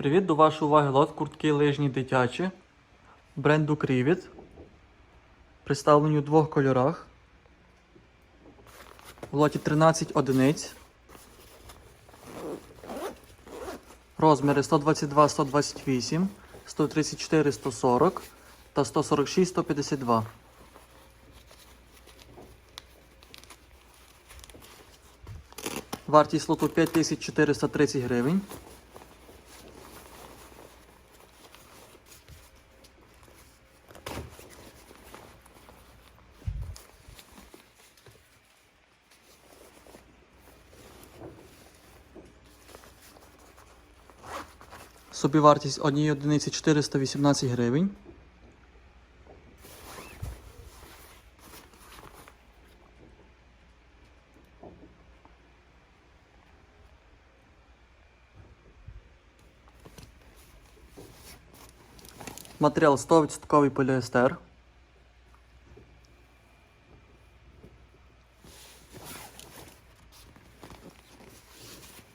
привіт! До вашої уваги лот куртки лижні дитячі бренду Крівіт. Представлені у двох кольорах. В лоті 13 одиниць. Розміри 122, 128, 134, 140 та 146, 152. Вартість лоту 5430 гривень. Собівартість однієї одиниці 418 гривень. Матеріал 100% поліестер.